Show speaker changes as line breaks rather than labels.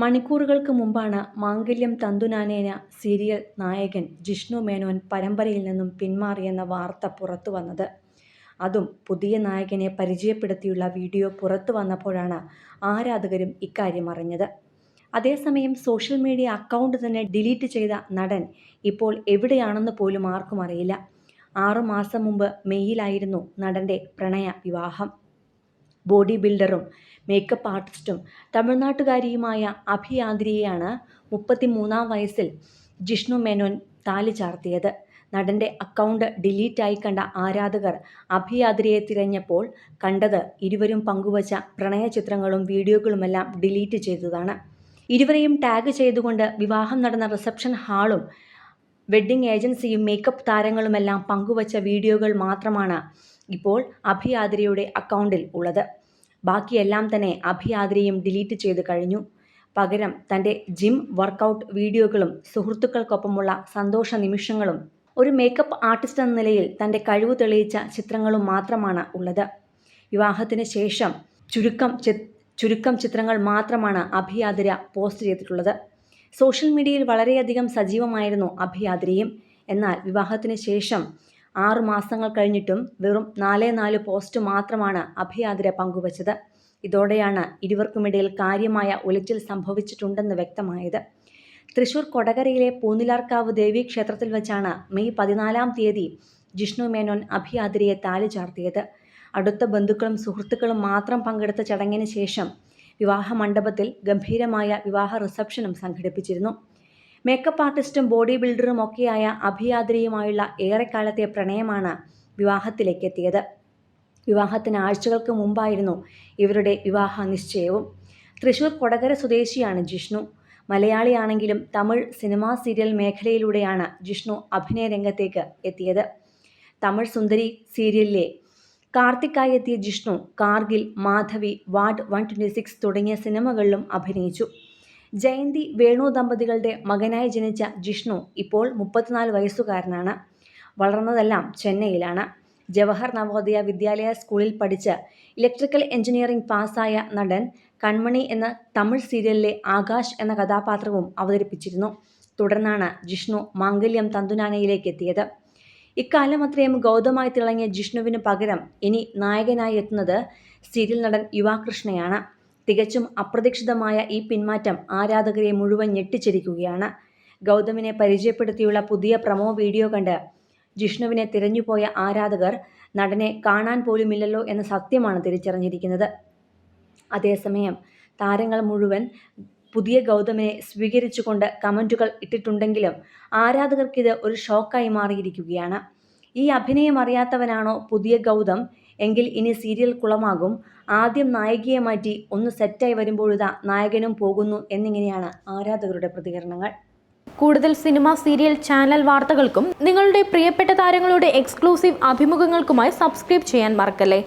മണിക്കൂറുകൾക്ക് മുമ്പാണ് മാംഗല്യം തന്തുനാനേന സീരിയൽ നായകൻ ജിഷ്ണു മേനോൻ പരമ്പരയിൽ നിന്നും പിന്മാറിയെന്ന വാർത്ത പുറത്തു വന്നത് അതും പുതിയ നായകനെ പരിചയപ്പെടുത്തിയുള്ള വീഡിയോ പുറത്തു വന്നപ്പോഴാണ് ആരാധകരും ഇക്കാര്യം അറിഞ്ഞത്. അതേസമയം സോഷ്യൽ മീഡിയ അക്കൗണ്ട് തന്നെ ഡിലീറ്റ് ചെയ്ത നടൻ ഇപ്പോൾ എവിടെയാണെന്ന് പോലും ആർക്കും അറിയില്ല. ആറുമാസം മുമ്പ് മെയ്യിലായിരുന്നു നടന്റെ പ്രണയ വിവാഹം. ബോഡി ബിൽഡറും മേക്കപ്പ് ആർട്ടിസ്റ്റും തമിഴ്നാട്ടുകാരിയുമായ അഭിയാദ്രിയെയാണ് മുപ്പത്തിമൂന്നാം വയസ്സിൽ ജിഷ്ണു മേനോൻ താലി ചാർത്തിയത്. നടന്റെ അക്കൗണ്ട് ഡിലീറ്റായി കണ്ട ആരാധകർ അഭിയാദ്രിയെ തിരഞ്ഞപ്പോൾ കണ്ടത് ഇരുവരും പങ്കുവച്ച പ്രണയ ചിത്രങ്ങളും വീഡിയോകളുമെല്ലാം ഡിലീറ്റ് ചെയ്തതാണ്. ഇരുവരെയും ടാഗ് ചെയ്തുകൊണ്ട് വിവാഹം നടന്ന റിസപ്ഷൻ ഹാളും വെഡ്ഡിംഗ് ഏജൻസിയും മേക്കപ്പ് താരങ്ങളുമെല്ലാം പങ്കുവച്ച വീഡിയോകൾ മാത്രമാണ് ഇപ്പോൾ അഭിയാദ്രിയുടെ അക്കൗണ്ടിൽ ഉള്ളത്. ബാക്കിയെല്ലാം തന്നെ അഭിയാദ്രിയും ഡിലീറ്റ് ചെയ്തു കഴിഞ്ഞു. പകരം തന്റെ ജിം വർക്കൗട്ട് വീഡിയോകളും സുഹൃത്തുക്കൾക്കൊപ്പമുള്ള സന്തോഷ നിമിഷങ്ങളും ഒരു മേക്കപ്പ് ആർട്ടിസ്റ്റ് എന്ന നിലയിൽ തന്റെ കഴിവ് തെളിയിച്ച ചിത്രങ്ങളും മാത്രമാണ് ഉള്ളത്. വിവാഹത്തിന് ശേഷം ചുരുക്കം ചുരുക്കം ചിത്രങ്ങൾ മാത്രമാണ് അഭിയാദ്ര പോസ്റ്റ് ചെയ്തിട്ടുള്ളത്. സോഷ്യൽ മീഡിയയിൽ വളരെയധികം സജീവമായിരുന്നു അഭിയാദ്രിയും. എന്നാൽ വിവാഹത്തിന് ശേഷം ആറു മാസങ്ങൾ കഴിഞ്ഞിട്ടും വെറും നാലേ നാല് പോസ്റ്റ് മാത്രമാണ് അഭിയാദ്രി പങ്കുവച്ചത്. ഇതോടെയാണ് ഇരുവർക്കുമിടയിൽ കാര്യമായ ഒലിച്ചിൽ സംഭവിച്ചിട്ടുണ്ടെന്ന് വ്യക്തമായത്. തൃശൂർ കൊടകരയിലെ പൂനിലാർക്കാവ് ദേവി ക്ഷേത്രത്തിൽ വെച്ചാണ് മെയ് പതിനാലാം തീയതി ജിഷ്ണു മേനോൻ അഭിയാദ്രിയെ താലി ചാർത്തിയത്. അടുത്ത ബന്ധുക്കളും സുഹൃത്തുക്കളും മാത്രം പങ്കെടുത്ത ചടങ്ങിന് ശേഷം വിവാഹ മണ്ഡപത്തിൽ ഗംഭീരമായ വിവാഹ റിസപ്ഷനും സംഘടിപ്പിച്ചിരുന്നു. മേക്കപ്പ് ആർട്ടിസ്റ്റും ബോഡി ബിൽഡറും ഒക്കെയായ അഭിയാദ്രിയുമായുള്ള ഏറെക്കാലത്തെ പ്രണയമാണ് വിവാഹത്തിലേക്കെത്തിയത്. വിവാഹത്തിന് ആഴ്ചകൾക്ക് മുമ്പായിരുന്നു ഇവരുടെ വിവാഹ നിശ്ചയവും. തൃശൂർ കൊടകര സ്വദേശിയാണ് ജിഷ്ണു. മലയാളിയാണെങ്കിലും തമിഴ് സിനിമാ സീരിയൽ മേഖലയിലൂടെയാണ് ജിഷ്ണു അഭിനയ രംഗത്തേക്ക് എത്തിയത്. തമിഴ് സുന്ദരി സീരിയലിലെ കാർത്തിക്കായി എത്തിയ ജിഷ്ണു കാർഗിൽ, മാധവി, വാർഡ് വൺ തുടങ്ങിയ സിനിമകളിലും അഭിനയിച്ചു. ജയന്തി വേണു ദമ്പതികളുടെ മകനായി ജനിച്ച ജിഷ്ണു ഇപ്പോൾ മുപ്പത്തിനാല് വയസ്സുകാരനാണ്. വളർന്നതെല്ലാം ചെന്നൈയിലാണ്. ജവഹർ നവോദയ വിദ്യാലയ സ്കൂളിൽ പഠിച്ച് ഇലക്ട്രിക്കൽ എഞ്ചിനീയറിംഗ് പാസ്സായ നടൻ കൺമണി എന്ന തമിഴ് സീരിയലിലെ ആകാശ് എന്ന കഥാപാത്രവും അവതരിപ്പിച്ചിരുന്നു. തുടർന്നാണ് ജിഷ്ണു മാംഗല്യം തന്തുനാനയിലേക്ക് എത്തിയത് ഇക്കാലം അത്രയും ഗൗതമായി തിളങ്ങിയ ജിഷ്ണുവിന് പകരം ഇനി നായകനായി എത്തുന്നത് സീരിയൽ നടൻ യുവാകൃഷ്ണയാണ്. തികച്ചും അപ്രതീക്ഷിതമായ ഈ പിന്മാറ്റം ആരാധകരെ മുഴുവൻ ഞെട്ടിച്ചിരിക്കുകയാണ്. ഗൗതമിനെ പരിചയപ്പെടുത്തിയുള്ള പുതിയ പ്രമോ വീഡിയോ കണ്ട് ജിഷ്ണുവിനെ തിരഞ്ഞുപോയ ആരാധകർ നടനെ കാണാൻ പോലുമില്ലല്ലോ എന്ന സത്യമാണ് തിരിച്ചറിഞ്ഞിരിക്കുന്നത്. അതേസമയം താരങ്ങൾ മുഴുവൻ പുതിയ ഗൗതമിനെ സ്വീകരിച്ചുകൊണ്ട് കമന്റുകൾ ഇട്ടിട്ടുണ്ടെങ്കിലും ആരാധകർക്കിത് ഒരു ഷോക്കായി മാറിയിരിക്കുകയാണ്. ഈ അഭിനയം അറിയാത്തവനാണോ പുതിയ ഗൗതം എങ്കിൽ ഇനി സീരിയൽ കുളമാകും. ആദ്യം നായികയെ മാറ്റി ഒന്ന് സെറ്റായി വരുമ്പോഴിതാ നായകനും പോകുന്നു എന്നിങ്ങനെയാണ് ആരാധകരുടെ പ്രതികരണങ്ങൾ.
കൂടുതൽ സിനിമ, സീരിയൽ, ചാനൽ വാർത്തകൾക്കും നിങ്ങളുടെ പ്രിയപ്പെട്ട താരങ്ങളുടെ എക്സ്ക്ലൂസീവ് അഭിമുഖങ്ങൾക്കുമായി സബ്സ്ക്രൈബ് ചെയ്യാൻ മറക്കല്ലേ